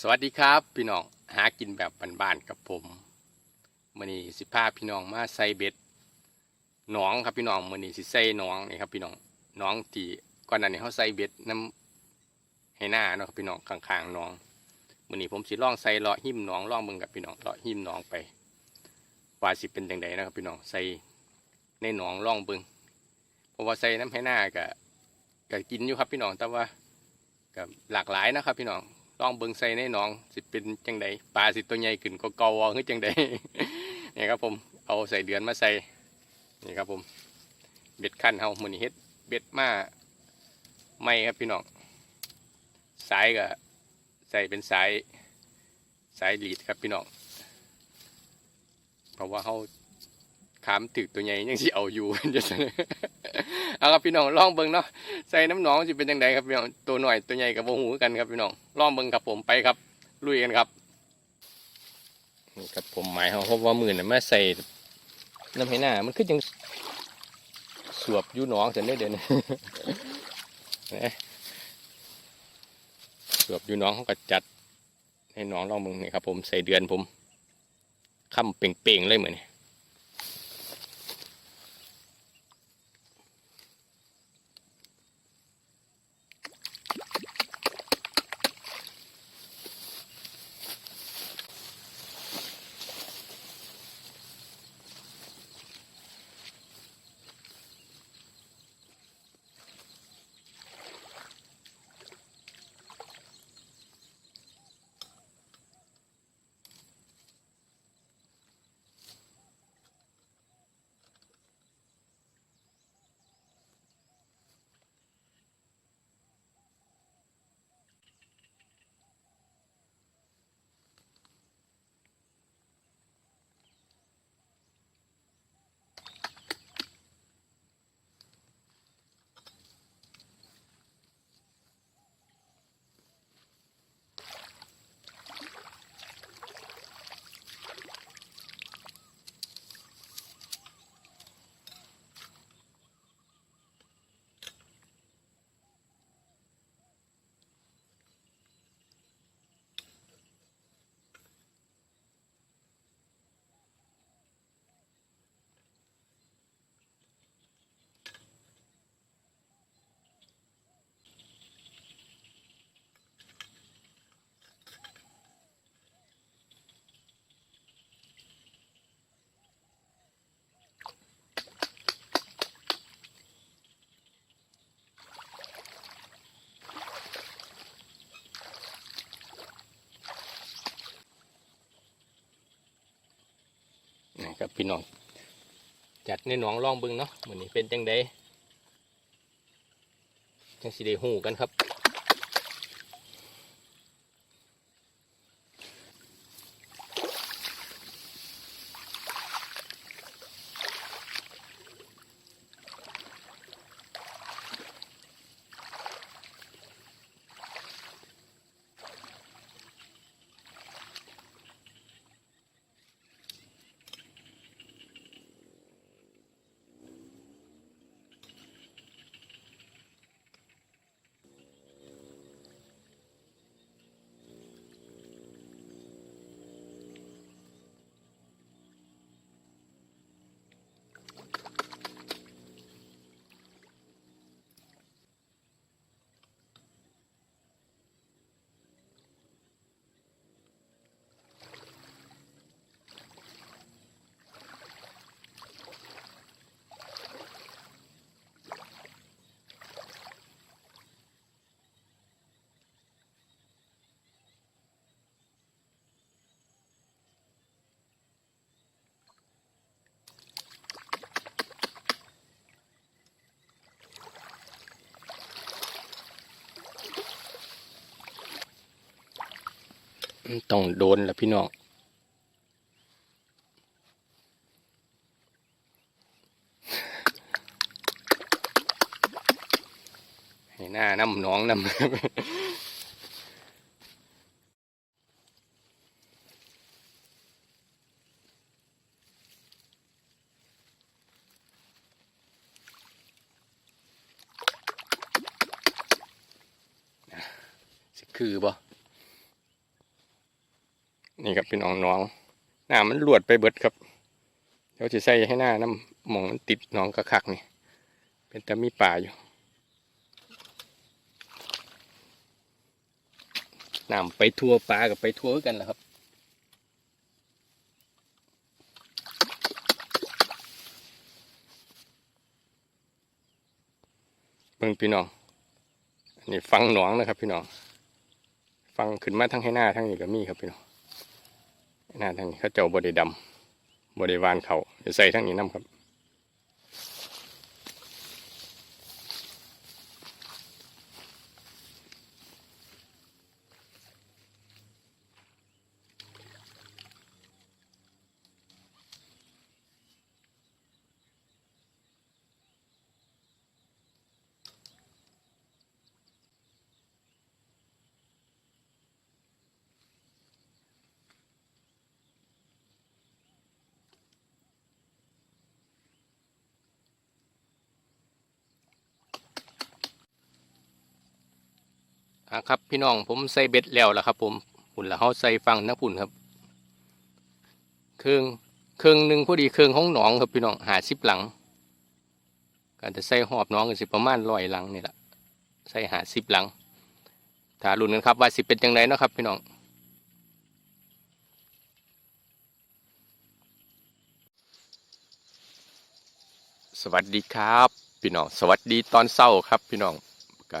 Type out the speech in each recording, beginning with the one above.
สวัสดีครับ พี่น้องหากินแบบบ้านๆกับผมมือนี้สิพาพี่น้องมาใส่เบ็ดหนองครับพี่น้องมือนี้สิใส่หนองนี่ครับพี่น้องหนองที่ก่อนหน้านี้เขาใส่เบ็ดน้ำให้หน้าเนาะครับพี่น้องข้างๆหนองมือนี้ผมสิล่องใส่เลาะหิมหนองล่องเบ่งกับพี่น้องเลาะหิมหนองไปว่าสิเป็นจังไดนะครับพี่น้องใส่ในหนองล่องเบิ่งเพราะว่าใส่น้ำให้หน้าก็ก็กินอยู่ครับพี่น้องแต่ว่าก็หลากหลายนะครับพี่น้อง ลองเบิ่งใส่ในหนองสิเป็นจังใดปลาสิตัวใหญ่ขึ้นก็เกาว่าคือจังใดนี่ครับผมเอาใส่เดือนมาใส่นี่ครับผมเบ็ดขั้นเฮามือนี้เฮ็ดเบ็ดมาไม่ครับพี่น้องสายก็ใส่เป็นสายสายหลีดครับพี่น้องเพราะว่าเฮา ขามตึกตัวใหญ่ยังสิเอาอยู่เอาครับพี่น้องลองเบิ่งเนาะใส่น้ำหนองจะเป็นยังไงครับพี่น้องตัวหน่อยตัวใหญ่กับโบหูกันครับพี่น้องลองเบิ่งครับผมไปครับลุยกันครับนี่ครับผมหมายเขาเพราะว่ามือน่ะมาใส่น้ำให้หน้ามันคือยังสวบอยู่หนองเสร็จได้เด่นนะสวบอยู่หนองเขาก็จัดให้หนองลองเบิ่งนี่ครับผมใส่เดือนผมค่ำเป่งๆเลยเหมือนนี่ พี่น้อง จัดในหนองล่องบึงเนาะเหมือนนี้เป็นจังไดจังสีเดหูกันครับ ต้องโดนแหละพี่น้องให้หน้าน้ำหน้องน้ำสิคือบ่ นี่ครับพี่น้องน้องหน้ามันหลวดไปเบิดครับเดี๋ยวจะใส่ให้หน้าน้ำหมองมันติดหน้องกระคักนี่ เป็นแต่มีป่าอยู่น้ำไปทั่วปลากับไปทั่วกันแหละครับเบิ่งพี่น้องนนี้ฟังหนองนะครับ พี่น้องฟังขึ้นมาทั้งให้หน้าทั้งนี้ก็มีครับพี่น้อง ให้หน้าทั้งนี้เขาเจ้าบไดดำบไดวานเขาใส่ทั้งนี้น้ำครับ อะครับพี่น้องผมใส่เบ็ดแล้วล่ะครับผมปุ่นละเขาใส่ฟังนะปุ่นครับเครื่องเครื่องหนึ่งพอดีเครื่องของหนองครับพี่น้องหาสิบหลังการจะใส่หอบน้องกันสิประมาณร้อยหลังนี่แหละใส่หาสิบหลังถ้ารุ่นกันครับว่าสิเป็นจังไดเนาะครับพี่น้องสวัสดีครับ พี่น้อง สวัสดีตอนเศร้าครับ พี่น้องก็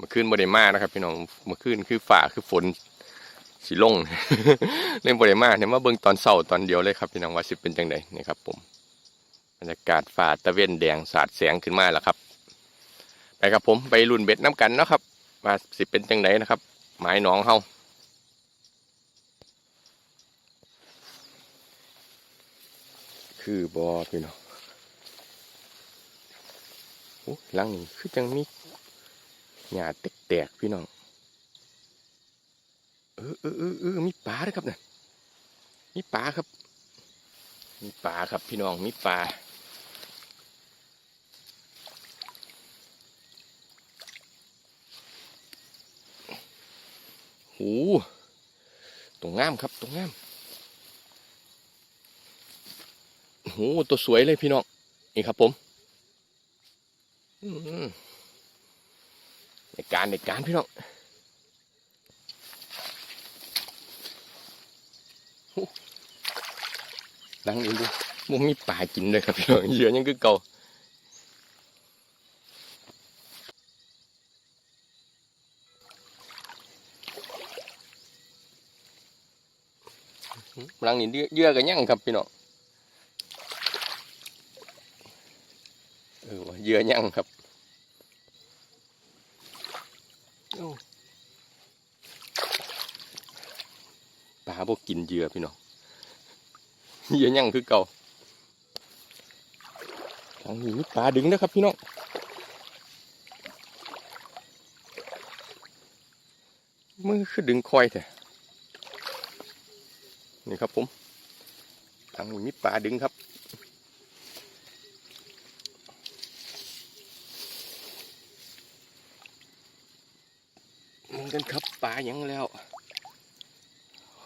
มื่อคืนบริมานะครับพี่น้องเมื่อคืนคือฝ่าคือฝนสีลงเล่นบริมาเนี่ยมาเบิ่งตอนเศร้าตอนเดียวเลยครับพี่น้องว่าสิเป็นจังไดนี่ครับผมบรรยากาศฝ่าตะเวนแดงสาดแสงขึ้นมาแล้วครับ ไปครับผมไปรุ่นเบ็ดน้ำกันเนาะครับว่าสิเป็นจังไดนะครับหมายหนองเฮาคือบอพี่น้องโอ้หลังนี้คือจังมี หญ้าแตกๆพี่น้อง เออเออเออเออมีปลาด้วยครับเนี่ยมีปลาครับ มีปลาครับพี่น้อง มีปลาโหตรงงามครับตรงงามโหตัวสวยเลยพี่น้อง นี่ครับผม อืม ในการในการพี่น้องโอ้หลังนี้ดูมันมีปลากินด้วยครับพี่น้องเยื่อยังคือเก่าหลังนี้เยื่อกันยังครับพี่น้องเออะเยื่อยังครับ ปลาพวกกินเหยื่อพี่น้องเหยื่อยังคือเก่าทางนี้มีปลาดึงนะครับพี่น้องมือคือดึงคอยแท้นี่ครับผมทางนี้มีปลาดึงครับ กันครับปลาอย่างแล้ว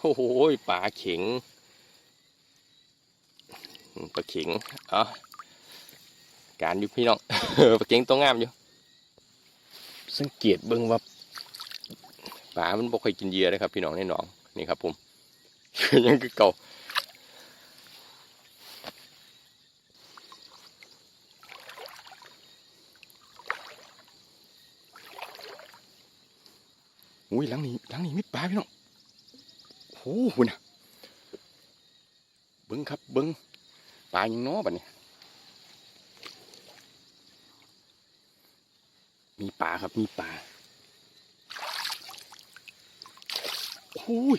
โอ้โหปลาเข็งปลาเข็งเอะการอยู่พี่น้องปลาเข็งตัวงามอยู่ สังเกตเบิ้งว่าปลามันบ่ค่อยกินเยื่อนะครับ พี่น้องในหนองนี่ครับผมยังคือเก่า อุ้ยหลังนี้หลังนี้มีปลาพี่น้องโอ้โหนะเบิ้งครับเบิ้งปลายังน้อบัดนี้มีปลาครับมีปลาโอ้ย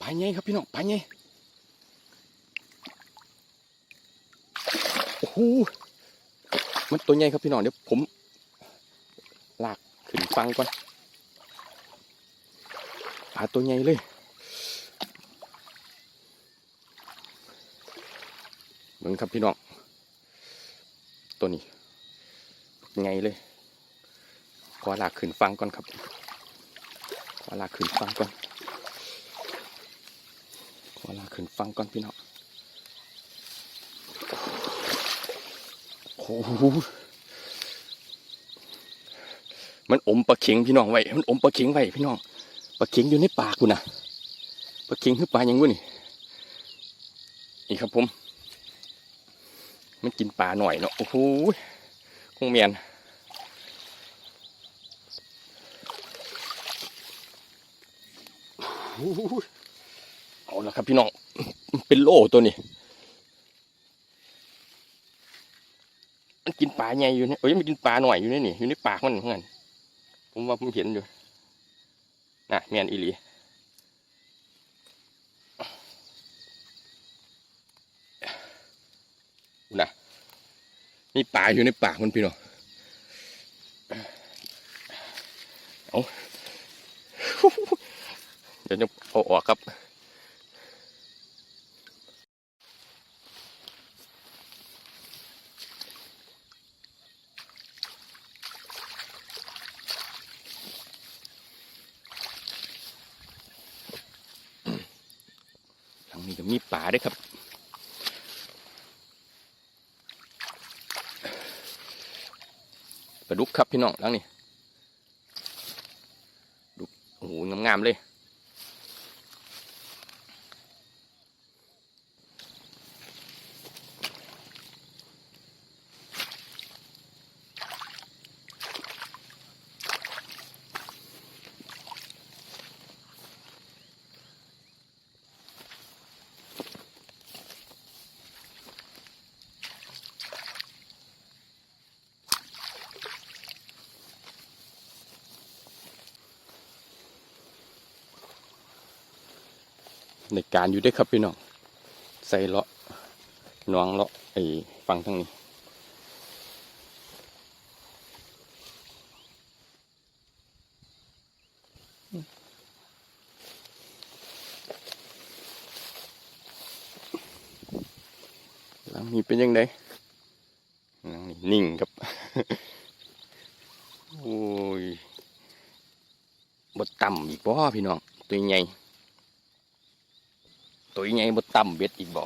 ปลาใหญ่ครับพี่น้องปลาใหญ่โอ้โหมันตัวใหญ่ครับพี่น้องเดี๋ยวผมลากขึ้นฟังก่อน ปลาตัวใหญ่เลย เหมือนครับพี่น้อง ตัวนี้ไงเลยขอลากขึ้นฟังก่อนครับขอลากขึ้นฟังก่อนเวลาขึ้นฟังก่อนพี่น้องโอ้โหมันอมปลาเข็งพี่น้องไว้ มันอมปลาเข็งไว้พี่น้อง ปลาเข็งอยู่ในปากกูนะปลาเข็งคือปลาอย่างกูนี่นี่ครับผม มันกินปลาหน่อยเนาะโอ้โหคงเมียนโอ้โหเอาละครับพี่น้องเป็นโล่ตัวนี้มันกินปลาใหญ่อยู่เนี่ยเอ้ยมันกินปลาหน่อยอยู่เนี่ยนี่อยู่ในปากมันเหมือนกันผมว่าผมเห็นอยู่ น่ะเมียนอีหลีนะมีปลาอยู่ในปากมันพี่น้องเอาเดี๋ยวจะเอาออกครับ ก็มีป่าด้วยครับ ปลาดุกครับพี่น้องหลังนี้ดุกโอ้โหงามๆเลย ในการอยู่ได้ครับพี่น้องใส่เลาะน้องเลาะไอ้ฟังทั้งนี้หลังนี้เป็นยังไงหลังนี้นิ่งครับ โอ้ยบดต่ำอีกบ่พี่น้อง ตัวใหญ่ ตัวใหญ่บดต่ำเบ็ดอีกบ่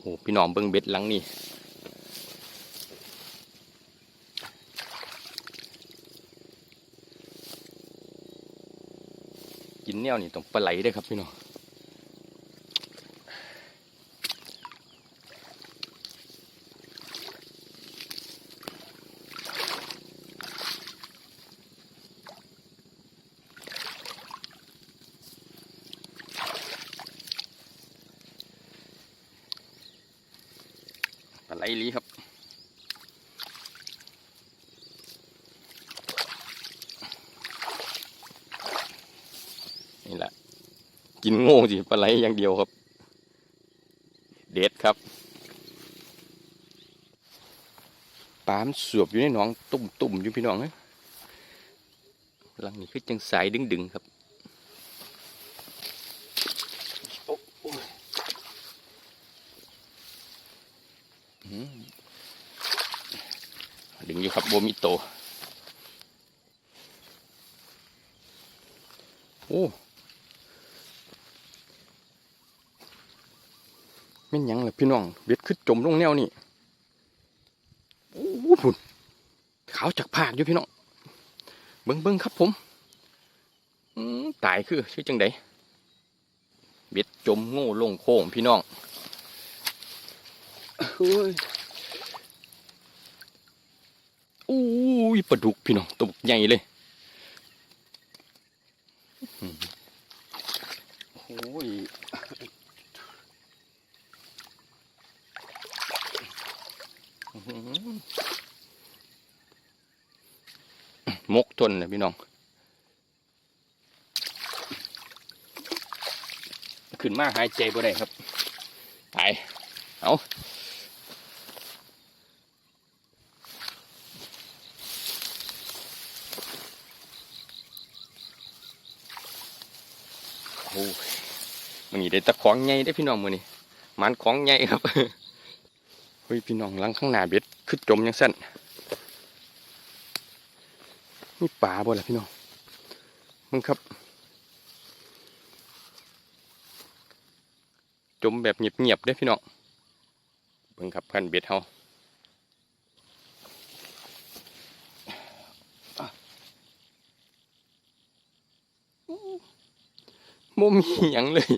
โอ้พี่น้องเบิ่งเบ็ดหลังนี่ แนวนี่ต้องปลาไหลเด้วยครับพี่น้องปลาไหลลีครับ นี่แหละ กินโง่สิปลาไหลอย่างเดียวครับ เด็ดครับปลามสวบอยู่ในหนองตุ่มตุ่มอยู่พี่น้องเอ้ยหลังนี้คือจังสายดึงดึงครับดึงอยู่ครับโบมิโต โอ้ แม่นหยังล่ะพี่น้องเบ็ดขึ้นจมลงแนวนี่โอ้โหพุ่นขาวจากผากอยู่พี่น้องเบิ้งเบิ้งครับผมอืมตายคือชื่อจังไดเบ็ดจมโง่ลงโค้งพี่น้องเฮ้ยอู้ยปลาดุกพี่น้องตัวใหญ่เลยโอ้ย มกจนเลยพี่น้อง ขึ้นมาหายใจบ่ได้ครับไปเอาโอ้มันนี่ได้ตะของใหญ่ได้พี่น้องมือนี่มันของใหญ่ครับเฮ้ยพี่น้องลังข้างหน้าเบ็ดขึ้นจมยังสั้น นี่ป่าบ่ล่ะพี่น้องมึงครับ จมแบบเงียบๆด้พี่น้องเบิ่งครับพันเบ็ดเฮาโมมีหยังเลย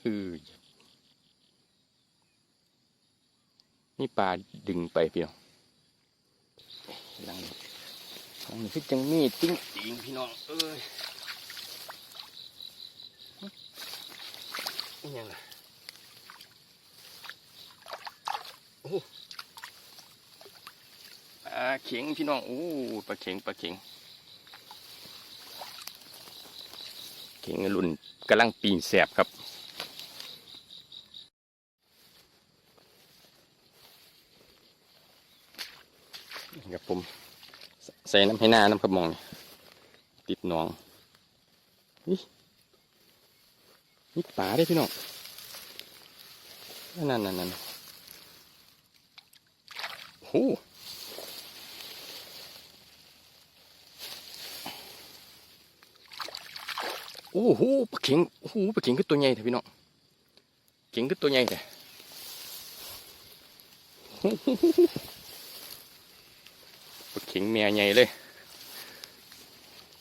เออนี่ปลาดึงไปพี่น้องหลัง หลังนี้คือจังมีติ้งติงพี่น้องเอ้ยนี่ยังล่ะปลาเข็งพี่น้องโอ้ปลาเข็งปลาเข็งเข็งรุ่นกำลังปีนแสบครับผม ใส่น้ำให้หน้าน้ำกระมองนี่ติดหนองนี่นี่ปลาได้พี่น้องนั่นนั่นนั่นโอ้โหโอ้โหปลาเข็งโอ้โหปลาเข็งคือตัวใหญ่แท้พี่น้องเข็งคือตัวใหญ่แท้ป ลาเข็งแม่ใหญ่เลย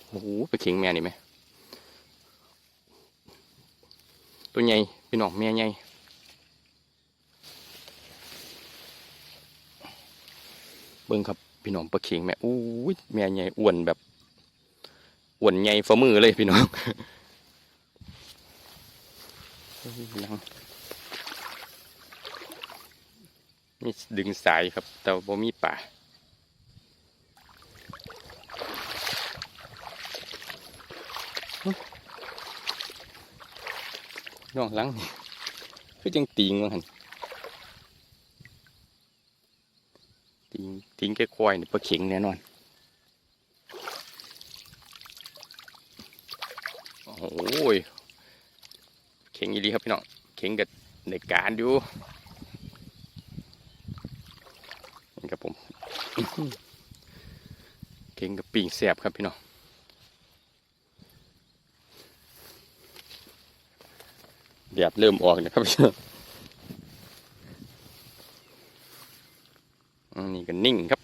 โอ้โหปลาเข็งแม่นี่ไหมตัวใหญ่พี่น้องแม่ใหญ่เบิ่งครับพี่น้องปลาเข็งแม่อู้ยแม่ใหญ่อ้วนแบบอ้วนใหญ่ฝ่ามือเลยพี่น้องหลังมีดึงสายครับ แต่บ่มีป่า น้องหลังนี่คือจังติงว่าหันติงติงแค่ควายนี่ปลาเข็งแน่นอนโอ้โหยเข่งอีหลีครับพี่น้องเข่งกับในการอยู่นี่ครับผมเข่งกับปิ่งแสบครับพี่น้อง แดดเริ่มออกนะครับพี่น้องอันนี่ก็นิ่งครับ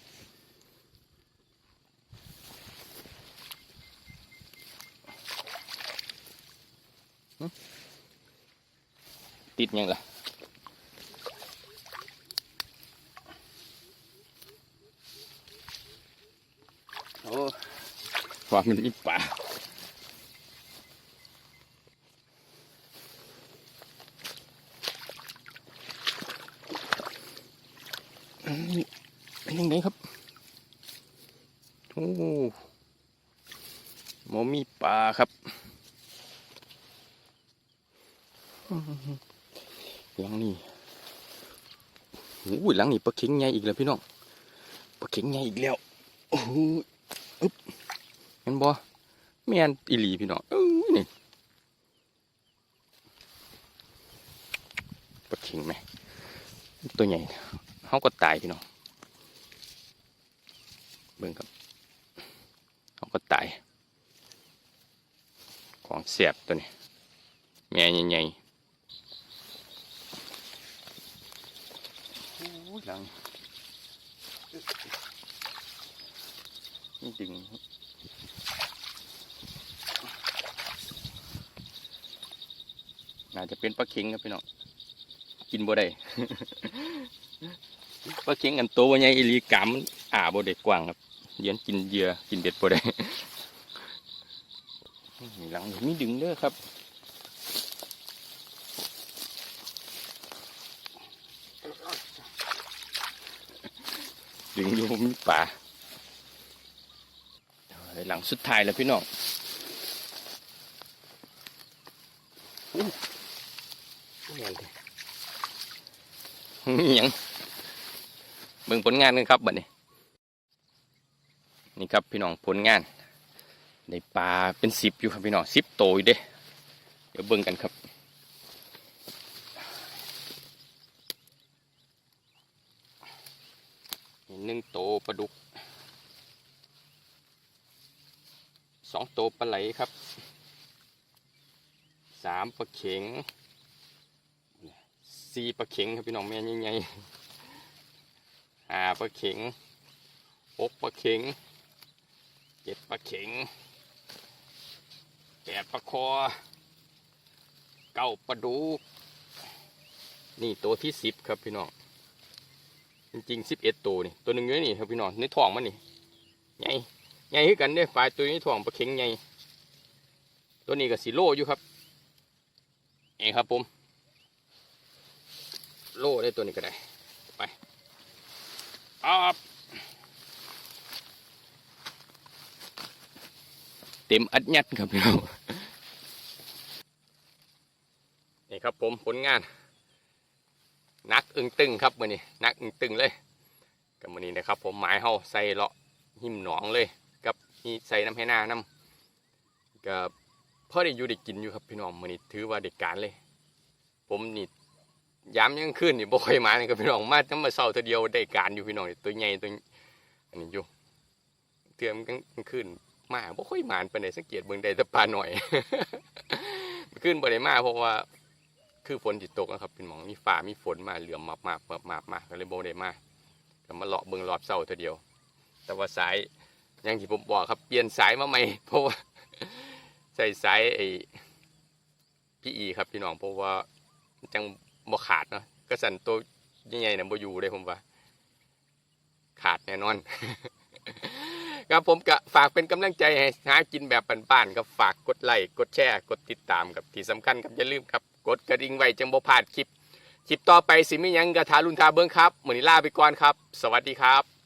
ติดยังล่ะโอ้ว่ามันมีป่าอันนี้เป็นยังไงครับ โอ้หมอมีปลาครับ หลังนี่โอ้ยห ลังนี่ปลาเข็งใหญ่อีกแล้วพี่น้องปลาเข็งใหญ่อีกแล้วโอ้โหอึ๊บเห็นบ่แม่นอีหลีพี่น้องเอ้ยนี่ปลาเข็งไหมตัวใหญ่เขาก็ตายพี่น้องเบิ่งครับเขาก็ตายของเสียบตัวนี้แม่ใหญ่ๆ โอ้ยหลังนี่ดึงน่าจะเป็นปลาเข็งครับพี่น้องกินบ่ได้ปลาเข็งอันโตวใหญ่อีลีกามันอ่าบ่ได้กว้างครับเยียนกินเยื่อกินเบ็ดบ่ได้หลังนี่มีดึงเด้อครับ ดึงอยู่มีป่าหลังสุดท้ายแล้วพี่น้องยังเบิ่งผลงานกันครับบัดนี้ นี่ครับพี่น้องผลงานในปลาเป็นสิบอยู่ครับพี่น้องสิบโตวอยู่เด้ เดี๋ยวเบิ่งกันครับ หนึ่งโตปลาดุกสองโตปลาไหลครับสามปลาเข็งสี่ปลาเข็งครับพี่น้องแม่ใหญ่ๆห้าปลาเข็งหกปลาเข็งเจ็ดปลาเข็งแปดปลาคอเก้าปลาดุกนี่ตัวที่สิบครับพี่น้อง จริงๆสิบเอ็ดตัวนี่ตัวหนึ่งเยอะนี่ครับพี่น้องในท้องมันนี่ใหญ่ใหญ่คือกันเด้ฝ่ายตัวนี้ท้องปลาเข็งใหญ่ตัวนี้ก็สีโลอยู่ครับเองครับผม โลได้ตัวนี้ก็ได้ไปอับเต็มอัดยัดครับพี่น้องนี่ครับผมผลงาน นักอึงตึงครับมือนี้นักอึงตึงเลยกับมือนี้นะครับ ผมหมายเฮาใส่เลาะหิมหนองเลยกับนี่ใส่น้ำให้หน้าน้ำกับพ่อได้อยู่ได้กินอยู่ครับพี่น้องมือนี้ถือว่าเด็กการเลย ผมนี่ย้ำยังขึ้นนี่บ่ค่อยมานี่ครับพี่น้องมาทั้งมาเศร้าเทีเดียวได้การอยู่พี่น้องตัวใหญ่ตัวอันนี้อยู่เตือมกลางคืนมาบ่ค่อยมานไปไหนสังเกตเบิ่งได้แต่ปลาหน่อย ขึ้นบ่ได้มาเพราะว่า คือฝนจิตตกนะครับเป็นหมองมีฟ้ามีฝนมาเหลื่อมมามามามามาก็เลยโบได้มาก็มาเลาะเบิ่งรอบเสาเท่าเดียว แต่ว่าสายอย่างที่ผมบอกครับเปลี่ยนสายมาใหม่เพราะว่าใส่สายไอ้พี่อีครับพี่น้องเพราะว่าจังบ่ขาดเนาะก็สั่นตัวใหญ่ๆเนี่ยบ่อยู่เลยผมว่า ขาดแน่นอน ครับผมก็ฝากเป็นกำลังใจให้หากินแบบบ้านๆครับฝากกดไลค์กดแชร์กดติดตามกับที่สำคัญครับอย่าลืมครับ กดกระดิ่งไว้จังบ่พลาดคลิป คลิปต่อไปสิมีหยังกระทารุนทาเบิ้งครับเหมือนนี้ลาไปก่อนครับ สวัสดีครับ